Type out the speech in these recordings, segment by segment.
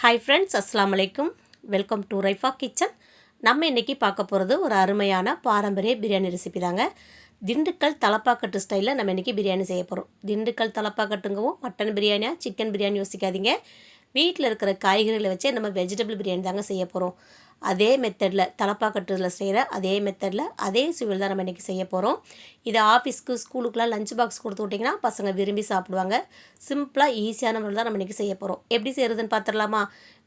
Hi friends அஸ்லாம் அலைக்கும் welcome to Raifa kitchen நம்ம இன்றைக்கி பார்க்க போகிறது ஒரு அருமையான பாரம்பரிய பிரியாணி ரெசிபி தாங்க. திண்டுக்கல் தலப்பாக்கட்டு ஸ்டைலில் நம்ம இன்றைக்கி பிரியாணி செய்ய போகிறோம் திண்டுக்கல் தலப்பாக்கட்டுங்கவும் மட்டன் பிரியாணியாக சிக்கன் பிரியாணி யோசிக்காதீங்க. வீட்டில் இருக்கிற காய்கறிகளை வச்சே நம்ம வெஜிடபிள் பிரியாணி தாங்க செய்ய போகிறோம் அதே மெத்தடில் தலப்பாக்கட்டில் செய்கிற அதே மெத்தடில் அதே சுவையில் தான் நம்ம இன்றைக்கி செய்ய போகிறோம் இது ஆஃபீஸ்க்கு ஸ்கூலுக்குலாம் லஞ்ச் பாக்ஸ் கொடுத்து விட்டிங்கன்னா பசங்க விரும்பி சாப்பிடுவாங்க. சிம்பிளாக ஈஸியான முறையில் தான் நம்ம இன்றைக்கி செய்ய போகிறோம் எப்படி செய்கிறதுன்னு பார்த்துடலாமா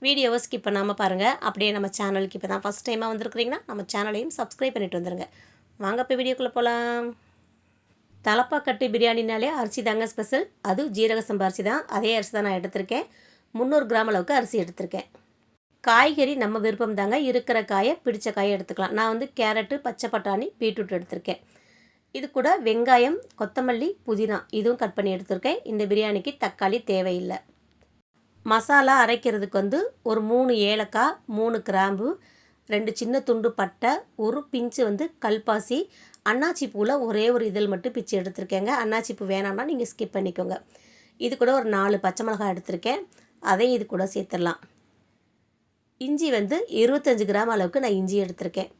வீடியோவை ஸ்கிப் பண்ணாமல் பாருங்கள் அப்படியே நம்ம சேனலுக்கு இப்போ தான் ஃபஸ்ட் டைமாக வந்திருக்கிறீங்கன்னா நம்ம சேனலையும் சப்ஸ்கிரைப் பண்ணிட்டு வந்துடுங்க வாங்க இப்போ வீடியோக்குள்ளே போகலாம் தலப்பாக்கட்டு பிரியாணினாலே அரிசி தாங்க ஸ்பெஷல் அதுவும் ஜீரக சம்பா அரிசி தான். அதே அரிசி தான் நான் எடுத்திருக்கேன். முந்நூறு கிராம் அளவுக்கு அரிசி எடுத்திருக்கேன். காய்கறி நம்ம விருப்பம் தாங்க இருக்கிற காயை பிடிச்ச காயை எடுத்துக்கலாம். நான் வந்து கேரட்டு பச்சை பட்டாணி பீட்ரூட் எடுத்திருக்கேன். இது கூட வெங்காயம் கொத்தமல்லி புதினா இதுவும் கட் பண்ணி எடுத்திருக்கேன். இந்த பிரியாணிக்கு தக்காளி தேவையில்லை. மசாலா அரைக்கிறதுக்கு வந்து ஒரு மூணு ஏலக்காய் மூணு கிராம்பு ரெண்டு சின்ன துண்டு பட்டை ஒரு பிஞ்சு வந்து கல்பாசி அன்னாச்சி பூவில் ஒரே ஒரு இதழ் மட்டும் பிச்சு எடுத்திருக்கேங்க. அன்னாச்சி பூ வேணாம்னா நீங்கள் ஸ்கிப் பண்ணிக்கோங்க. இது கூட ஒரு நாலு பச்சை மிளகாய் எடுத்திருக்கேன். அதையும் இது கூட சேர்த்துடலாம். இஞ்சி வந்து இருபத்தஞ்சி கிராம் அளவுக்கு நான் இஞ்சி எடுத்திருக்கேன்.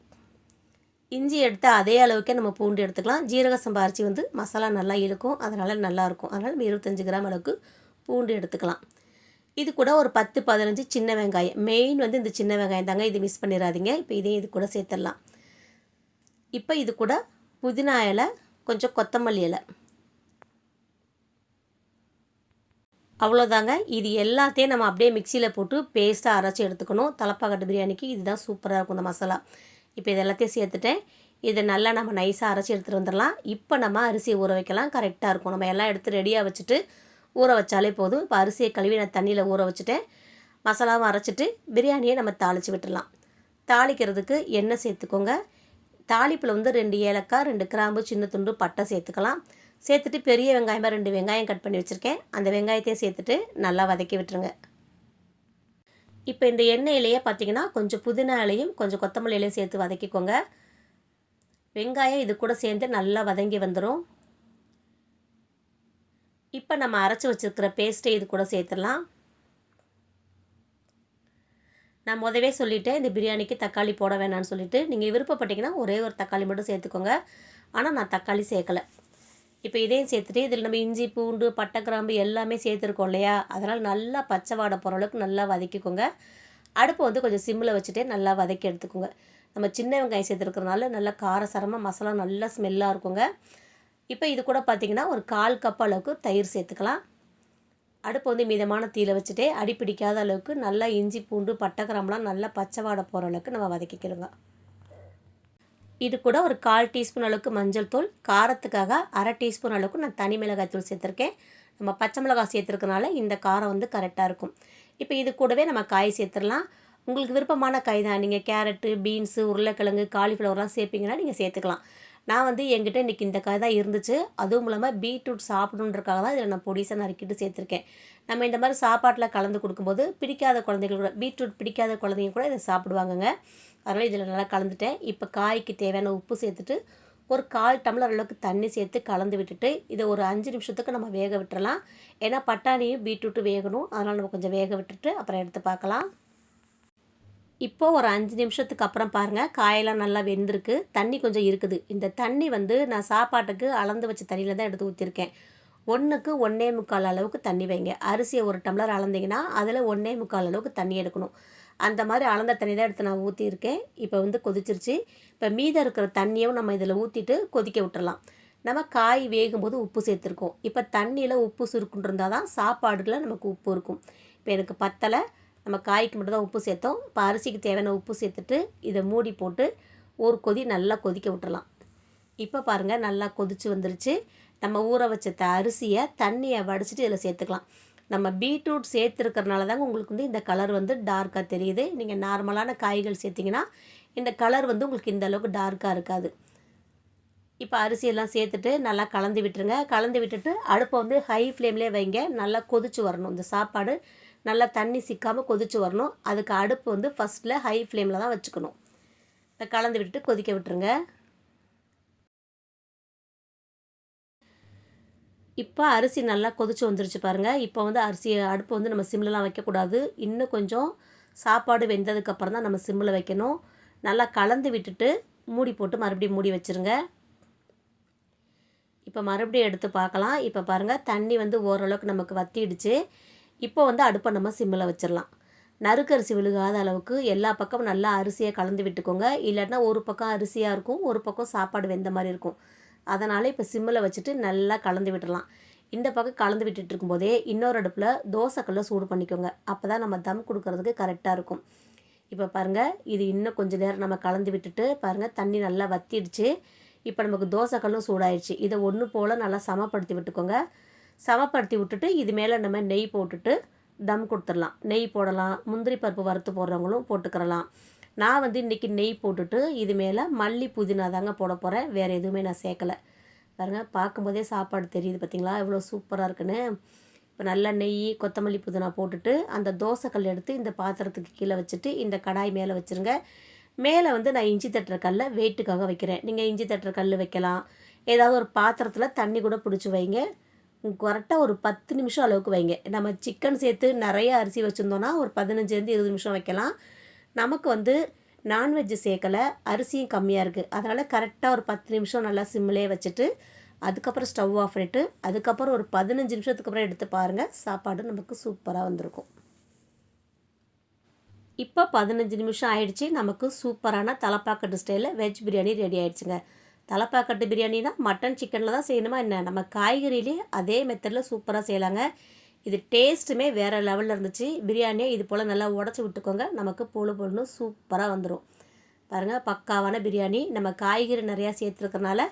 இஞ்சி எடுத்து அதே அளவுக்கே நம்ம பூண்டு எடுத்துக்கலாம். ஜீரக சம்பாரிச்சி வந்து மசாலா நல்லா இழுக்கும் அதனால் நல்லாயிருக்கும் அதனால் நம்ம இருபத்தஞ்சி கிராம் அளவுக்கு பூண்டு எடுத்துக்கலாம். இது கூட ஒரு பத்து பதினஞ்சு சின்ன வெங்காயம். மெயின் வந்து இந்த சின்ன வெங்காயம் தாங்க. இது மிஸ் பண்ணிடாதீங்க. இப்போ இதையும் இது கூட சேர்த்துடலாம். இப்போ இது கூட புதினா இலை கொஞ்சம் கொத்தமல்லி இலை. அவ்வளோதாங்க. இது எல்லாத்தையும் நம்ம அப்படியே மிக்சியில் போட்டு பேஸ்ட்டாக அரைச்சி எடுத்துக்கணும். தலப்பாக்கட்டு பிரியாணிக்கு இதுதான் சூப்பராக இருக்கும் இந்த மசாலா. இப்போ இது எல்லாத்தையும் சேர்த்துட்டேன். இதை நல்லா நம்ம நைஸாக அரைச்சி எடுத்துகிட்டு வந்துடலாம். இப்போ நம்ம அரிசியை ஊற வைக்கலாம். கரெக்டாக இருக்கும். நம்ம எல்லாம் எடுத்து ரெடியாக வச்சுட்டு ஊற வச்சாலே போதும். இப்போ அரிசியை கழுவி நான் தண்ணியில் ஊற வச்சுட்டேன். மசாலாவும் அரைச்சிட்டு பிரியாணியை நம்ம தாளித்து விட்டுடலாம். தாளிக்கிறதுக்கு எண்ணெய் சேர்த்துக்கோங்க. தாளிப்பில் வந்து ரெண்டு ஏலக்காய் ரெண்டு கிராம்பு சின்ன துண்டு பட்டை சேர்த்துக்கலாம். சேர்த்துட்டு பெரிய வெங்காயமாக ரெண்டு வெங்காயம் கட் பண்ணி வச்சுருக்கேன். அந்த வெங்காயத்தையும் சேர்த்துட்டு நல்லா வதக்கி விட்டுருங்க. இப்போ இந்த எண்ணெயிலேயே பார்த்தீங்கன்னா கொஞ்சம் புதினா இலையும் கொஞ்சம் கொத்தமல்லி இலையும் சேர்த்து வதக்கிக்கோங்க. வெங்காயம் இது கூட சேர்ந்து நல்லா வதங்கி வந்துடும் இப்போ நம்ம அரைச்சி வச்சுருக்கிற பேஸ்ட்டை இது கூட சேர்த்துடலாம். நான் முதவே சொல்லிவிட்டேன் இந்த பிரியாணிக்கு தக்காளி போட வேணான்னு சொல்லிவிட்டு நீங்கள் விருப்பப்பட்டீங்கன்னா ஒரே ஒரு தக்காளி மட்டும் சேர்த்துக்கோங்க. ஆனால் நான் தக்காளி சேர்க்கலை. இப்போ இதையும் சேர்த்துட்டு இதில் நம்ம இஞ்சி பூண்டு பட்டை கிராம்பு எல்லாமே சேர்த்துருக்கோம் இல்லையா? அதனால் நல்லா பச்சை வாடை போகிற அளவுக்கு நல்லா வதக்கிக்கோங்க. அடுப்பை வந்து கொஞ்சம் சிம்மில் வச்சுட்டே நல்லா வதக்கி எடுத்துக்கோங்க. நம்ம சின்ன வெங்காயம் சேர்த்துருக்கறனால நல்லா காரசாரமாக மசாலா நல்லா ஸ்மெல்லாக இருக்குங்க. இப்போ இது கூட பார்த்திங்கன்னா ஒரு கால் கப் அளவுக்கு தயிர் சேர்த்துக்கலாம். அடுப்பு வந்து மிதமான தீயில வச்சுட்டே அடி பிடிக்காத அளவுக்கு நல்லா இஞ்சி பூண்டு பட்டை கிராம்பெலாம் நல்லா பச்சை வாடை போகிற அளவுக்கு நம்ம வதக்கிக்கிறோங்க இது கூட ஒரு கால் டீஸ்பூன் அளவுக்கு மஞ்சள் தூள் காரத்துக்காக அரை டீஸ்பூன் அளவுக்கு நான் தனி மிளகாய் தூள் சேர்த்துருக்கேன். நம்ம பச்சை மிளகாய் சேர்த்துருக்கனால இந்த காரம் வந்து கரெக்டாக இருக்கும். இப்போ இது கூடவே நம்ம காய் சேர்த்துடலாம் உங்களுக்கு விருப்பமான காய் தான். நீங்கள் கேரட்டு பீன்ஸு உருளைக்கிழங்கு காலிஃப்ளவர்லாம் சேர்ப்பீங்கன்னா நீங்கள் சேர்த்துக்கலாம். நான் வந்து என்கிட்ட இன்றைக்கி இந்த காய் தான் இருந்துச்சு. அதுவும் இல்லாமல் பீட்ரூட் சாப்பிடணுன்றக்காக தான் இதில் நான் பொடிசாக நறுக்கிட்டு சேர்த்துருக்கேன். நம்ம இந்த மாதிரி சாப்பாட்டில் கலந்து கொடுக்கும்போது பிடிக்காத குழந்தைகள் கூட பீட்ரூட் பிடிக்காத குழந்தைங்க கூட இதை சாப்பிடுவாங்கங்க. அதனால் இதில் நல்லா கலந்துட்டேன். இப்போ காய்க்கு தேவையான உப்பு சேர்த்துட்டு ஒரு கால் டம்ளர் அளவுக்கு தண்ணி சேர்த்து கலந்து விட்டுட்டு இதை ஒரு அஞ்சு நிமிஷத்துக்கு நம்ம வேக விட்டுறலாம். ஏன்னா பட்டாணியும் பீட்ரூட்டு வேகணும். அதனால் நம்ம கொஞ்சம் வேக விட்டுட்டு அப்புறம் எடுத்து பார்க்கலாம். இப்போது ஒரு அஞ்சு நிமிஷத்துக்கு அப்புறம் பாருங்கள் காயெல்லாம் நல்லா வெந்திருக்கு தண்ணி கொஞ்சம் இருக்குது. இந்த தண்ணி வந்து நான் சாப்பாட்டுக்கு அளந்து வச்ச தண்ணியில் தான் எடுத்து ஊற்றிருக்கேன் ஒன்றுக்கு ஒன்றே முக்கால் அளவுக்கு தண்ணி வைங்க. அரிசியை ஒரு டம்ளர் அளந்தீங்கன்னா அதில் ஒன்றே முக்கால் அளவுக்கு தண்ணி எடுக்கணும். அந்த மாதிரி அளந்த தண்ணி தான் எடுத்து நான் ஊற்றிருக்கேன் இப்போ வந்து கொதிச்சிருச்சு. இப்போ மீதம் இருக்கிற தண்ணியும் நம்ம இதில் ஊற்றிட்டு கொதிக்க விட்டுறலாம். நம்ம காய் வேகும்போது உப்பு சேர்த்துருக்கோம். இப்போ தண்ணியில் உப்பு சுருக்குன்னு இருந்தால் தான் சாப்பாடுல நமக்கு உப்பு இருக்கும். இப்போ எனக்கு பத்தலை. நம்ம காய்க்கு மட்டும் தான் உப்பு சேர்த்தோம். இப்போ அரிசிக்கு தேவையான உப்பு சேர்த்துட்டு இதை மூடி போட்டு ஒரு கொதி நல்லா கொதிக்க விட்டுறலாம். இப்போ பாருங்கள் நல்லா கொதிச்சு வந்துருச்சு. நம்ம ஊற வச்ச அரிசியை தண்ணியை வடிச்சிட்டு இதில் சேர்த்துக்கலாம். நம்ம பீட்ரூட் சேர்த்துருக்கறனால தாங்க உங்களுக்கு வந்து இந்த கலர் வந்து டார்க்காக தெரியுது. நீங்கள் நார்மலான காய்கள் சேர்த்திங்கன்னா இந்த கலர் வந்து உங்களுக்கு இந்த அளவுக்கு டார்க்காக இருக்காது. இப்போ அரிசியெல்லாம் சேர்த்துட்டு நல்லா கலந்து விட்டுருங்க. கலந்து விட்டுட்டு அடுப்பை வந்து ஹை ஃப்ளேம்லேயே வைங்க. நல்லா கொதிச்சு வரணும். இந்த சாப்பாடு நல்லா தண்ணி சிக்காமல் கொதிச்சு வரணும். அதுக்கு அடுப்பு வந்து ஃபஸ்ட்டில் ஹை ஃப்ளேமில் தான் வச்சுக்கணும். இப்போ கலந்து விட்டுட்டு கொதிக்க விட்டுருங்க. இப்போ அரிசி நல்லா கொதிச்சு வந்துருச்சு பாருங்கள் இப்போ வந்து அரிசி அடுப்பு வந்து நம்ம சிம்லலாம் வைக்கக்கூடாது. இன்னும் கொஞ்சம் சாப்பாடு வெந்ததுக்கப்புறம் தான் நம்ம சிம்மில் வைக்கணும். நல்லா கலந்து விட்டுட்டு மூடி போட்டு மறுபடியும் மூடி வச்சுருங்க. இப்போ மறுபடியும் எடுத்து பார்க்கலாம். இப்போ பாருங்கள் தண்ணி வந்து ஓரளவுக்கு நமக்கு வத்திடுச்சு. இப்போ வந்து அடுப்பை நம்ம சிம்மில் வச்சிடலாம் நறுக்கரிசி விழுகாத அளவுக்கு எல்லா பக்கமும் நல்லா அரிசியை கலந்து விட்டுக்கோங்க. இல்லைன்னா ஒரு பக்கம் அரிசியாக இருக்கும் ஒரு பக்கம் சாப்பாடு வெந்த மாதிரி இருக்கும். அதனால் இப்போ சிம்மில் வச்சுட்டு நல்லா கலந்து விட்டுடலாம் இந்த பக்கம் கலந்து விட்டுட்டு இருக்கும்போதே இன்னொரு அடுப்பில் தோசைக்கல்ல சூடு பண்ணிக்கோங்க. அப்போ தான் நம்ம தம் கொடுக்கறதுக்கு கரெக்டாக இருக்கும். இப்போ பாருங்கள் இது இன்னும் கொஞ்சம் நேரம் நம்ம கலந்து விட்டுட்டு பாருங்கள் தண்ணி நல்லா வத்திடுச்சு. இப்போ நமக்கு தோசைக்கல்லும் சூடாயிடுச்சு இதை ஒன்று போல் நல்லா சமப்படுத்தி விட்டுக்கோங்க. சமப்படுத்தி விட்டுட்டு இது மேலே நம்ம நெய் போட்டுட்டு தம் கொடுத்துடலாம். நெய் போடலாம் முந்திரி பருப்பு வறுத்து போடுறவங்களும் போட்டுக்கிறலாம். நான் வந்து இன்றைக்கி நெய் போட்டுட்டு இது மேலே மல்லி புதினா தாங்க போட போகிறேன் வேறு எதுவுமே நான் சேர்க்கலை. பாருங்கள் பார்க்கும்போதே சாப்பாடு தெரியுது பார்த்தீங்களா எவ்வளோ சூப்பராக இருக்குன்னு. இப்போ நல்லா நெய் கொத்தமல்லி புதினா போட்டுட்டு அந்த தோசைக்கல் எடுத்து இந்த பாத்திரத்துக்கு கீழே வச்சுட்டு இந்த கடாய் மேலே வச்சுருங்க. மேலே வந்து நான் இஞ்சி தட்டுற கல்லை வெயிட்டுக்காக வைக்கிறேன். நீங்கள் இஞ்சி தட்டுற கல் வைக்கலாம். ஏதாவது ஒரு பாத்திரத்தில் தண்ணி கூட பிடிச்சி வைங்க. கரெக்டாக ஒரு பத்து நிமிஷம் அளவுக்கு வைங்க. நம்ம சிக்கன் சேர்த்து நிறைய அரிசி வச்சுருந்தோன்னா ஒரு பதினஞ்சுலேருந்து இருபது நிமிஷம் வைக்கலாம். நமக்கு வந்து நான்வெஜ் சேர்க்கலை அரிசியும் கம்மியாக இருக்குது அதனால் கரெக்டாக ஒரு பத்து நிமிஷம் நல்லா சிம்மிலே வச்சுட்டு அதுக்கப்புறம் ஸ்டவ் ஆஃப் பண்ணிவிட்டு அதுக்கப்புறம் ஒரு பதினஞ்சு நிமிஷத்துக்கு அப்புறம் எடுத்து பாருங்கள் சாப்பாடு நமக்கு சூப்பராக வந்திருக்கும். இப்போ பதினஞ்சு நிமிஷம் ஆயிடுச்சு. நமக்கு சூப்பரான தலப்பாக்கட்டு ஸ்டைலில் வெஜ் பிரியாணி ரெடி ஆயிடுச்சுங்க. தலைப்பாக்கட்டு பிரியாணினா மட்டன் சிக்கனில் தான் செய்யணுமா என்ன? நம்ம காய்கறியிலே அதே மெத்தடில் சூப்பராக செய்யலாங்க. இது டேஸ்ட்டுமே வேறு லெவலில் இருந்துச்சு. பிரியாணியை இது போல் நல்லா உடச்சி விட்டுக்கோங்க. நமக்கு பொழு பொழுன்னு சூப்பராக வந்துடும் பாருங்கள் பக்காவான பிரியாணி. நம்ம காய்கறி நிறையா சேர்த்துருக்கறனால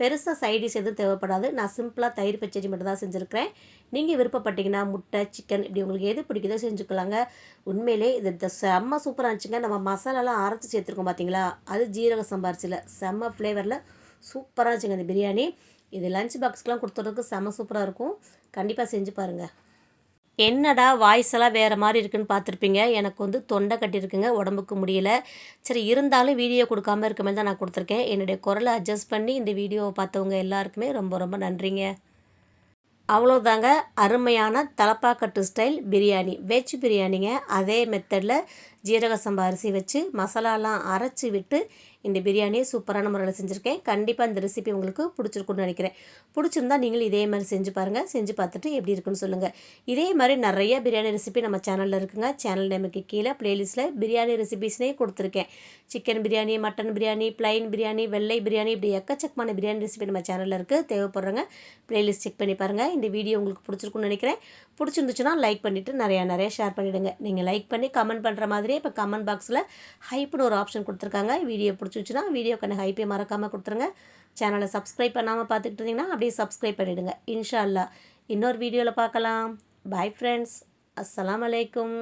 பெருசாக சைடிஷ் எதுவும் தேவைப்படாது. நான் சிம்பிளாக தயிர் பச்சடி மட்டும் தான் செஞ்சுருக்கிறேன். நீங்கள் விருப்பப்பட்டீங்கன்னா முட்டை சிக்கன் இப்படி உங்களுக்கு எது பிடிக்குதோ செஞ்சுக்கலாங்க. உண்மையிலே இது இந்த செம்ம சூப்பராக இருந்துச்சுங்க. நம்ம மசாலாலாம் அரைச்சி சேர்த்துருக்கோம் பார்த்தீங்களா அது ஜீரக சம்பாரிச்சில் செம்ம ஃப்ளேவரில் சூப்பராக இருந்துச்சுங்க இந்த பிரியாணி. இது லஞ்ச் பாக்ஸ்க்கெலாம் கொடுத்துறதுக்கு செம சூப்பராக இருக்கும். கண்டிப்பாக செஞ்சு பாருங்கள் என்னடா வாய்ஸ் எல்லாம் வேறு மாதிரி இருக்குன்னு பார்த்துருப்பீங்க. எனக்கு வந்து தொண்டை கட்டியிருக்குங்க உடம்புக்கு முடியல. சரி இருந்தாலும் வீடியோ கொடுக்காம இருக்க மாதிரி தான் நான் கொடுத்துருக்கேன். என்னுடைய குரலை அட்ஜஸ்ட் பண்ணி இந்த வீடியோவை பார்த்தவங்க எல்லாருக்குமே ரொம்ப ரொம்ப நன்றிங்க. அவ்வளோதாங்க அருமையான தலப்பாக்கட்டு ஸ்டைல் பிரியாணி. வெஜ் பிரியாணிங்க. அதே மெத்தடில் ஜீரக சம்பா அரிசி வச்சு மசாலாலாம் அரைச்சி விட்டு இந்த பிரியாணியை சூப்பரான முறையில் செஞ்சுருக்கேன். கண்டிப்பாக இந்த ரெசிபி உங்களுக்கு பிடிச்சிருக்குன்னு நினைக்கிறேன். பிடிச்சிருந்தா நீங்களும் இதே மாதிரி செஞ்சு பாருங்கள் செஞ்சு பார்த்துட்டு எப்படி இருக்குன்னு சொல்லுங்கள் இதே மாதிரி நிறைய பிரியாணி ரெசிபி நம்ம சேனலில் இருக்குங்க. சேனல் நேமுக்கு கீழே ப்ளேலிஸ்ட்டில் பிரியாணி ரெசிபிஸ்னே கொடுத்துருக்கேன். Chicken biryani mutton biryani plain biryani வெள்ளை பிரியாணி இப்படி எக்கச்சக்கமான பிரியாணி ரெசிபி நம்ம சேனலில் இருக்குது தேவைப்படுறவங்க ப்ளேலிஸ்ட் செக் பண்ணி பாருங்கள் இந்த வீடியோ உங்களுக்கு பிடிச்சிருக்குன்னு நினைக்கிறேன். பிடிச்சிருந்துச்சுன்னா லைக் பண்ணிவிட்டு நிறையா நிறைய ஷேர் பண்ணிவிடுங்க நீங்கள் லைக் பண்ணி கமெண்ட் பண்ணுற மாதிரி மாதிரியே இப்போ கமெண்ட் பாக்ஸில் ஹைப்னு ஒரு ஆப்ஷன் கொடுத்துருக்காங்க. வீடியோ பிடிச்சிச்சுன்னா வீடியோக்கான ஹைப்பே மறக்காமல் கொடுத்துருங்க. சேனலை சப்ஸ்கிரைப் பண்ணாமல் பார்த்துக்கிட்டு இருந்தீங்கன்னா அப்படியே சப்ஸ்கிரைப் பண்ணிவிடுங்க இன்ஷா அல்லா இன்னொரு வீடியோவில் பார்க்கலாம். பாய் ஃப்ரெண்ட்ஸ் அஸ்லாம் அலைக்கும்